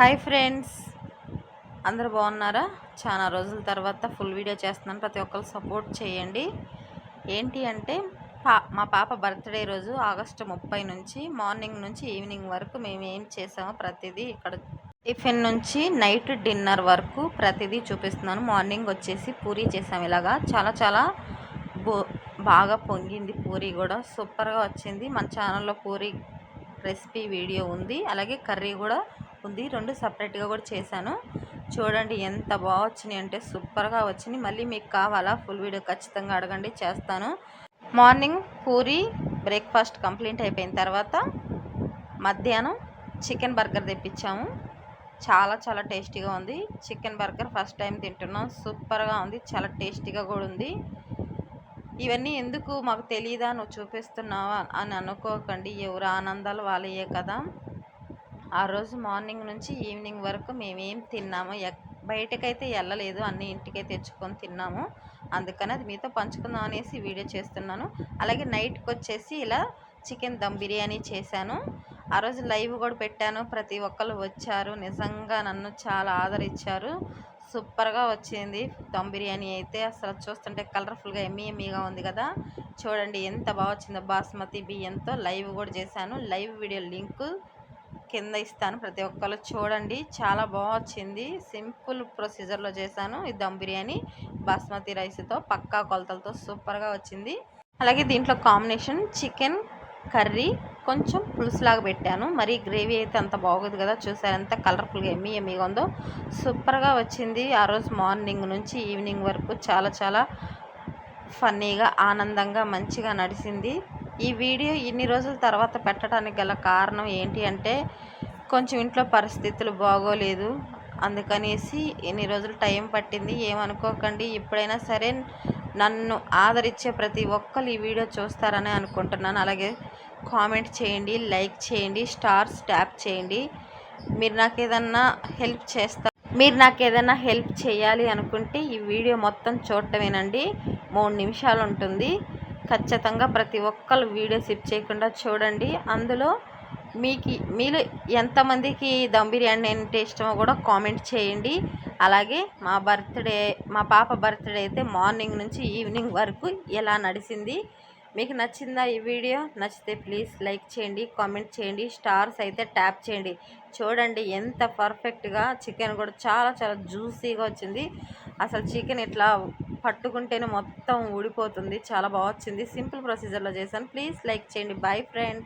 Hi friends. అందరూ బాగున్నారా? చాలా రోజుల తర్వాత ఫుల్ వీడియో చేస్తున్నాను. ప్రతి ఒక్కరు సపోర్ట్ చేయండి. ఏంటి అంటే పా మా పాప బర్త్డే రోజు ఆగస్టు ముప్పై నుంచి మార్నింగ్ నుంచి ఈవినింగ్ వరకు మేము ఏం చేసామో ప్రతిదీ ఇక్కడ టిఫిన్ నుంచి నైట్ డిన్నర్ వరకు ప్రతిదీ చూపిస్తున్నాను. మార్నింగ్ వచ్చేసి పూరీ చేసాము ఇలాగా. చాలా చాలా బో బాగా పొంగింది పూరీ కూడా. సూపర్గా వచ్చింది. మన ఛానల్లో పూరీ రెసిపీ వీడియో ఉంది. అలాగే కర్రీ కూడా ఉంది రెండు సపరేట్గా కూడా చేశాను. చూడండి ఎంత బాగా వచ్చినాయి అంటే సూపర్గా వచ్చినాయి. మళ్ళీ మీకు కావాలా ఫుల్ వీడియో ఖచ్చితంగా అడగండి. చేస్తాను. మార్నింగ్ పూరి బ్రేక్ఫాస్ట్ కంప్లీట్ అయిపోయిన తర్వాత మధ్యాహ్నం చికెన్ బర్గర్ తెప్పించాము. చాలా చాలా టేస్టీగా ఉంది. చికెన్ బర్గర్ ఫస్ట్ టైం తింటున్నాం. సూపర్గా ఉంది. చాలా టేస్టీగా కూడా ఉంది. ఇవన్నీ ఎందుకు మాకు తెలియదా నువ్వు చూపిస్తున్నావా? అని అనుకోకండి. ఎవరు ఆనందాలు వాళ్ళయే కదా. ఆ రోజు మార్నింగ్ నుంచి ఈవినింగ్ వరకు మేమేం తిన్నాము. బయటకైతే వెళ్ళలేదు అన్ని ఇంటికే తెచ్చుకొని తిన్నాము. అందుకని అది మీతో పంచుకుందాం అనేసి వీడియో చేస్తున్నాను. అలాగే నైట్కి వచ్చేసి ఇలా చికెన్ దమ్ బిర్యానీ చేశాను. ఆ రోజు లైవ్ కూడా పెట్టాను. ప్రతి ఒక్కరు వచ్చారు. నిజంగా నన్ను చాలా ఆదరించారు. సూపర్గా వచ్చింది దమ్ బిర్యానీ అయితే. అసలు చూస్తుంటే కలర్ఫుల్గా ఎమ్మీ ఎమ్మీగా ఉంది కదా. చూడండి ఎంత బాగా వచ్చిందో బాస్మతి బియ్యంతో లైవ్ కూడా చేశాను. లైవ్ వీడియో లింక్ కింద ఇస్తాను ప్రతి ఒక్కరు చూడండి. చాలా బాగా వచ్చింది సింపుల్ ప్రొసీజర్లో చేశాను. ఈ దమ్ బిర్యానీ బాస్మతి రైస్తో పక్కా కొలతలతో సూపర్గా వచ్చింది. అలాగే దీంట్లో కాంబినేషన్ చికెన్ కర్రీ కొంచెం పులుసులాగా పెట్టాను. మరి గ్రేవీ అయితే అంత బాగోదు కదా. చూసారు ఎంత కలర్ఫుల్గా ఏమి ఏమిగా ఉందో. సూపర్గా వచ్చింది. ఆ రోజు మార్నింగ్ నుంచి ఈవినింగ్ వరకు చాలా చాలా ఫన్నీగా ఆనందంగా మంచిగా నడిచింది ఈ వీడియో ఇన్ని రోజుల తర్వాత పెట్టడానికి గల కారణం ఏంటి అంటే కొంచెం ఇంట్లో పరిస్థితులు బాగోలేదు. అందుకనేసి ఇన్ని రోజులు టైం పట్టింది. ఏమనుకోకండి ఎప్పుడైనా సరే నన్ను ఆదరించే ప్రతి ఒక్కరు ఈ వీడియో చూస్తారని అనుకుంటున్నాను. అలాగే కామెంట్ చేయండి లైక్ చేయండి స్టార్స్ ట్యాప్ చేయండి. మీరు నాకు ఏదన్నా హెల్ప్ చేస్తా మీరు నాకు ఏదైనా హెల్ప్ చేయాలి అనుకుంటే ఈ వీడియో మొత్తం చూడటమేనండి. మూడు నిమిషాలు ఉంటుంది. ఖచ్చితంగా ప్రతి ఒక్కరు వీడియో సిప్ చేయకుండా చూడండి. అందులో మీకు మీరు ఎంతమందికి దమ్ బిర్యానీ అంటే ఇష్టమో కూడా కామెంట్ చేయండి. అలాగే మా బర్త్డే మా పాప బర్త్డే అయితే మార్నింగ్ నుంచి ఈవినింగ్ వరకు ఎలా నడిచింది మీకు నచ్చిందా ఈ వీడియో? నచ్చితే ప్లీజ్ లైక్ చేయండి కామెంట్ చేయండి స్టార్స్ అయితే ట్యాప్ చేయండి. చూడండి ఎంత పర్ఫెక్ట్గా చికెన్ కూడా చాలా చాలా జ్యూసీగా వచ్చింది. అసలు చికెన్ ఇట్లా పట్టుకుంటేనే మొత్తం ఊడిపోతుంది. చాలా బాగా వచ్చింది. సింపుల్ ప్రొసీజర్లో చేశాను. ప్లీజ్ లైక్ చేయండి. Bye friend